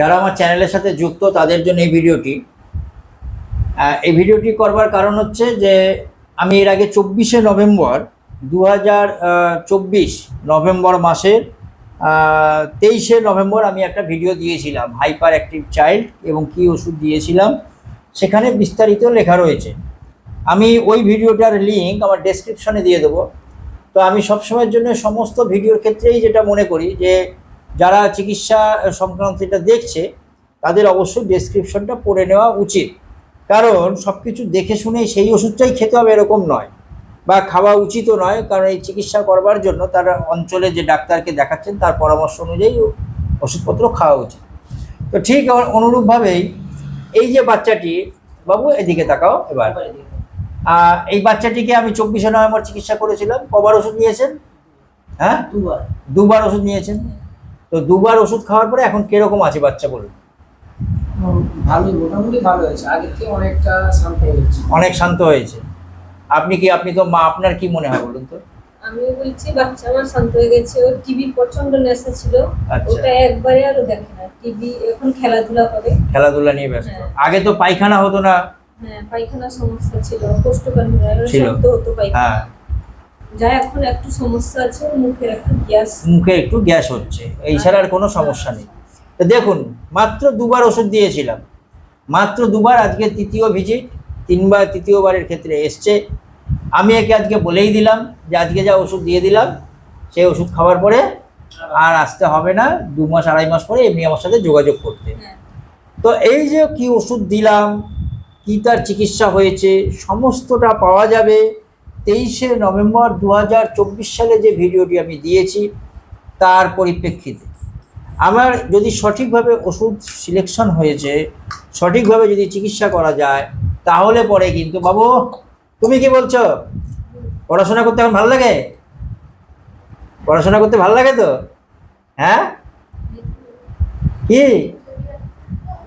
যারা আমার চ্যানেলের সাথে যুক্ত, তাদের জন্য এই ভিডিওটি। এই ভিডিওটি করবার কারণ হচ্ছে যে, আমি এর আগে চব্বিশে নভেম্বর দু হাজার চব্বিশ নভেম্বর মাসের তেইশে নভেম্বর আমি একটা ভিডিও দিয়েছিলাম হাইপার অ্যাক্টিভ চাইল্ড এবং কি ওষুধ দিয়েছিলাম। সেখানে বিস্তারিত লেখা রয়েছে। আমি ওই ভিডিওটার লিঙ্ক আমার ডেসক্রিপশনে দিয়ে দেবো। তো আমি সবসময়ের জন্য সমস্ত ভিডিওর ক্ষেত্রেই যেটা মনে করি যে যারা চিকিৎসা সংক্রান্ত এটা দেখছে তাদের অবশ্যই ডেসক্রিপশনটা পড়ে নেওয়া উচিত। কারণ সব কিছু দেখে শুনেই সেই ওষুধটাই খেতে হবে এরকম নয়। বা খাওয়া উচিতও নয় কারণ এই চিকিৎসা করবার জন্য তার অঞ্চলে যে ডাক্তারকে দেখাচ্ছেন তার পরামর্শ অনুযায়ী ওষুধপত্র খাওয়া উচিত। তো ঠিক অনুরূপভাবেই এই যে বাচ্চাটি বাবু এদিকে তাকাও এবার। এই বাচ্চাটিকে আমি চব্বিশে নভেম্বর চিকিৎসা করেছিলাম। কবার ওষুধ নিয়েছেন? হ্যাঁ? দুবার। দুবার ওষুধ নিয়েছেন? তো দুবার ওষুধ খাওয়ার পরে এখন কীরকম আছে বাচ্চা বলুন ভালোই মোটামুটি ভালো হয়েছে। আগের থেকে অনেকটা শান্ত হয়েছে। অনেক শান্ত হয়েছে। আপনি কি আপনি তো মা আপনার কি মনে হয় বলুন তো? আমি বলছি বাচ্চা আমার শান্ত হয়ে গেছে। ওর টিভি প্রচণ্ড নেশা ছিল। আচ্ছা। ওটা একবারে আরও দেখে না। টিভি এখন খেলাধুলা করে। খেলাধুলা নিয়ে ব্যস্ত। হ্যাঁ। আগে তো পায়খানা হতো না। হ্যাঁ পায়খানার সমস্যা ছিল। শব্দ হতো পায়খানা। হ্যাঁ। যা এখন একটু সমস্যা আছে মুখের একটু গ্যাস। মুখে একটু গ্যাস হচ্ছে এই ছাড়া আর কোনো সমস্যা নেই। তো দেখুন মাত্র দুবার ওষুধ দিয়েছিলাম। মাত্র দুবার আজকে তৃতীয় ভিজিট তিনবার তৃতীয়বারের ক্ষেত্রে এসছে। আমি একে আজকে বলেই দিলাম যে আজকে যা ওষুধ দিয়ে দিলাম সেই ওষুধ খাওয়ার পরে আর আসতে হবে না দু মাস আড়াই মাস পরে এমনি আমার সাথে যোগাযোগ করতে। হ্যাঁ। তো এই যে কি ওষুধ দিলাম কি তার চিকিৎসা হয়েছে সমস্তটা পাওয়া যাবে। তেইশে নভেম্বর দু হাজার চব্বিশ সালে যে ভিডিওটি আমি দিয়েছি তার পরিপ্রেক্ষিতে। আমার যদি সঠিকভাবে ওষুধ সিলেকশন হয়েছে সঠিকভাবে যদি চিকিৎসা করা যায় তাহলে পরে কিন্তু বাবু তুমি কি বলছো? পড়াশোনা করতে এখন ভালো লাগে? পড়াশোনা করতে ভালো লাগে তো? হ্যাঁ? কি?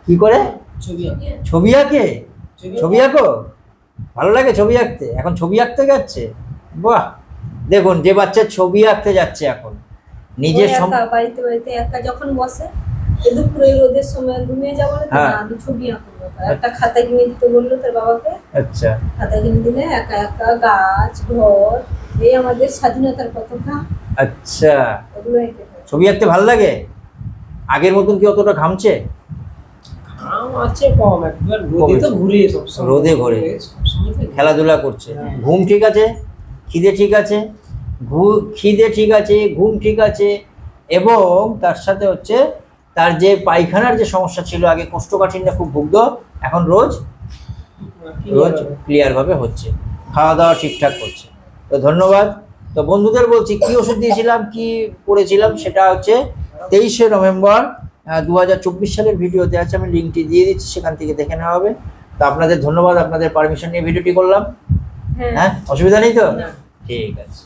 কি করে? ছবি ছবি আঁকে। ছবি আঁকো? ভালো লাগে ছবি আঁকতে? এখন ছবি আঁকতে যাচ্ছে? বাহ! দেখুন যে বাচ্চা ছবি আঁকতে যাচ্ছে এখন নিজের বাড়িতে বাড়িতে একা যখন বসে দুপুরে রোদের সময় ঘুমিয়ে যাব না তো হ্যাঁ। আমি ছবি আঁকবো একটা খাতা কিনে দিতে বলল তার বাবাকে। আচ্ছা। খাতা কিনে দিলে একা একা গাছ ঘর এই আমাদের স্বাধীনতার পতাকা। আচ্ছা। ছবি আঁকতে ভালো লাগে? আগের মতন কি অতটা ঘামছে? আছে কম একবার রোদে তো। ঘুরে সবসময় রোদে ঘোরে। খেলাধুলা করছে। হ্যাঁ। ঘুম ঠিক আছে? খিদে ঠিক আছে? ঘু- খিদে ঠিক আছে? ঘুম ঠিক আছে? এবং তার সাথে হচ্ছে তার যে পায়খানার যে সমস্যা ছিল আগে কোষ্ঠকাঠিন্য খুব ভুগত এখন রোজ রোজ ক্লিয়ারভাবে হচ্ছে। খাওয়া দাওয়া ঠিকঠাক করছে। তো ধন্যবাদ। তো বন্ধুদের বলছি কি ওষুধ দিয়েছিলাম কি করেছিলাম সেটা হচ্ছে তেইশে নভেম্বর দু হাজার চব্বিশ সালের ভিডিওতে আছে আমি লিঙ্কটি দিয়ে দিচ্ছি সেখান থেকে দেখে নেওয়া হবে। তো আপনাদের ধন্যবাদ আপনাদের পারমিশন নিয়ে ভিডিওটি করলাম। হ্যাঁ। হ্যাঁ অসুবিধা নেই তো? ঠিক আছে।